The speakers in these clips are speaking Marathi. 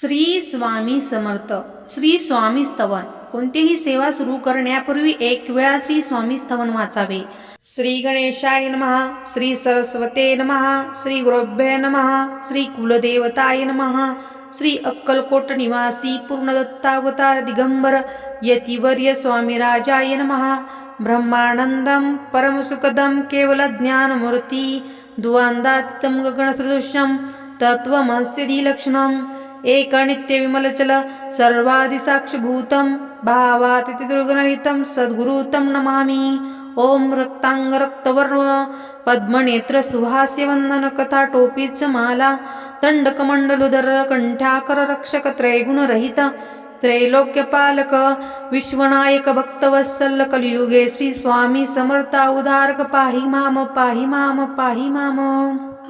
श्री स्वामी समर्थ श्री स्वामी स्तवन. कोणतीही सेवा सुरू करण्यापूर्वी एक वेळा श्री स्वामी स्तवन वाचावे. श्री गणेशाय नमः श्री सरस्वते नमः श्री गुरुभ्य नमः श्री कुलदेवताय नमः श्री अक्कलकोट निवासी पूर्णदत्तावतार दिगंबर यतिवर्य स्वामी राजाय नमः. ब्रह्मानन्दं परमसुखदं केवलज्ञानमूर्ति द्वन्द्वातीतं गगनसदृशं तत्त्वमस्यदिलक्षणम् एक नित्यविमलचल सर्वाधिसाक्षिभूतं भावातिथिदुर्गणितं सद्गुरुतं नमामि। ॐ रक्ताङ्गरक्तवर्व पद्मनेत्रसुहास्यवन्दनकथाटोपीच माला दण्डकमण्डलुधर कण्ठाकररक्षकत्रैगुणरहित त्रैलोक्यपालक विश्वनायक भक्तवत्सल कलियुगे श्रीस्वामी समर्था उदारक पाहि माम पाहि माम पाहि माम।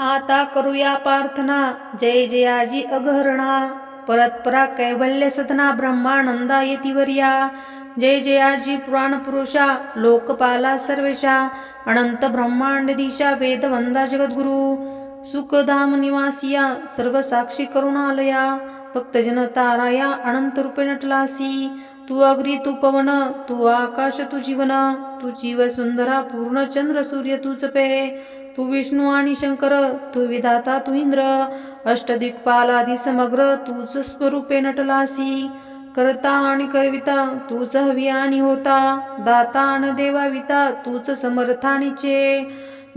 आता करूया प्रार्थना. जय जयाजी अगहरणा परत्परा कैवल्य सदना ब्रह्मानंदा येतिवर्या. जय जयाजी पुराण पुरुषा लोकपाला सर्वेशा अनंत ब्रह्मांड दिशा वेदवंदा जगद्गुरु. सुखधाम निवासिया सर्व साक्षी करुणालया भक्तजन ताराया अनंत रूपे नटलासी. तू अग्री तू पवन तू आकाश तू जीवन. तू जीव सुंदरा पूर्ण चंद्र सूर्य तूच पे तू विष्णू आणि शंकर तू विधाता तू इंद्र. अष्टदिक्पालादी समग्र तूच स्वरूपे नटलासी. करता आणि करविता तूच हवी आणि होता. दाता आणि देवाविता तूच समर्थानीचे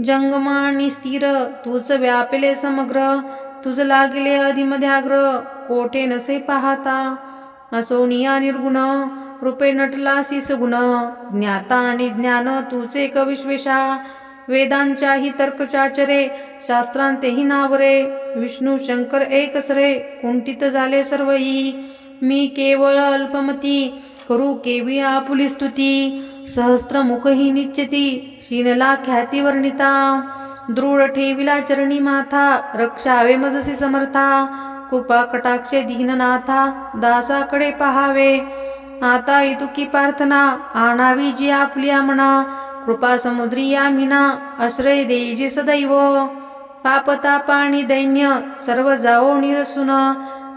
जंगमा आणि स्थिर तूच व्यापले समग्र. तुझ लागले अधिमध्याग्र कोठे नसे पाहता. असोनिया निर्गुण रूपे नटलासी सुगुण. ज्ञाता आणि ज्ञान तूच एक विश्वेषा वेदांच्याही तर्कचाचरे शास्त्रांतेही नावरे विष्णू शंकर एकसरे कुंठित झाले सर्वही. मी केवळ अल्पमती करू केवी आपुली स्तुती. सहस्रमुखही निश्चिती शीनला ख्याती वर्णिता. दृढ ठेविला चरणी माथा रक्षावे मजसी समर्था. कृपा कटाक्षे दीननाथा दासाकडे पहावे. आता इतुकी प्रार्थना आणावी जी आपली मना कृपा समुद्री मीना आश्रय देईजी सदैव पापताप आणि दैन्य सर्व जाओ निरसून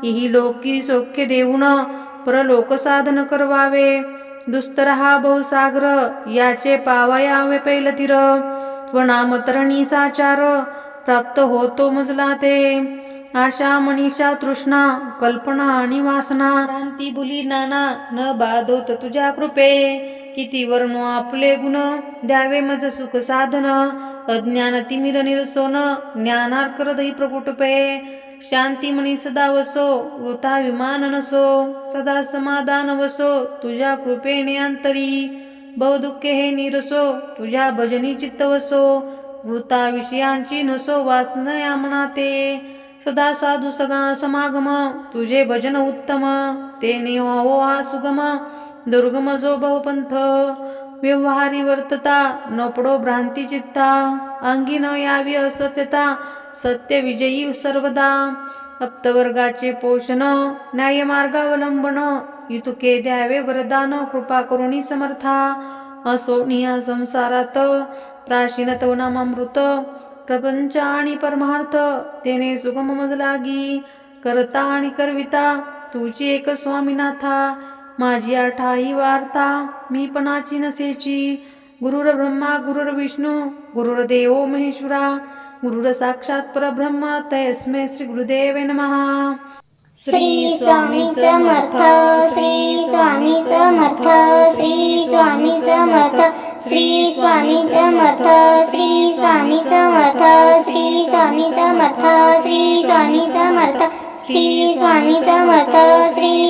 इही लोकी सौख्य देऊन परलोक साधन करवावे दुस्तर हा बहुसागर याचे पावयावे पैलतीर व नाम चार प्राप्त होतो मजला ते आशा मनीषा तृष्णा कल्पना आणि वासना भुली नाना न बाधोत तुझ्या कृपे किती वर्ण आपले गुण द्यावे मज सुख साधन. अज्ञान तिमिर निरसोन ज्ञानार्क हृदय प्रकुटपे. शांती मनी सदा वसो होता विमान नसो. सदा समाधान वसो तुझ्या कृपेने अंतरी. बहुदुःखे हे निरसो तुझ्या भजनी चित्त वसो. वृता विषयांची नसो वासनया मनाते. सदा साधू सगा समागम तुझे भजन उत्तम. ते निवावो हा सुगम. दुर्गम बहुपंथ व्यवहारी वर्तता नपडो भ्रांती चित्ता अंगी न यावी असत्यता सत्य विजयी सर्वदा अप्तवर्गाचे पोषण न्यायमार्गावलंबन युतुके द्यावे वरदान कृपा करुणी समर्था असोनिया संसारात प्राचीन नामामृत प्रपंच आणि परमार्थ तेने सुगम मजलागी करता आणि करविता तुझी एक स्वामीनाथा माझी आठाही वार्ता मी पणाची नसेची. गुरुर ब्रह्मा गुरुर विष्णू गुरुर देवो महेश्वरा गुरुर साक्षात परब्रह्म तस्मै श्री गुरुदेवे नमः. श्री स्वामी समर्थ श्री स्वामी समर्थ श्री स्वामी समर्थ श्री स्वामी समर्थ श्री स्वामी समर्थ श्री स्वामी समर्थ श्री स्वामी समर्थ श्री स्वामी समर्थ श्री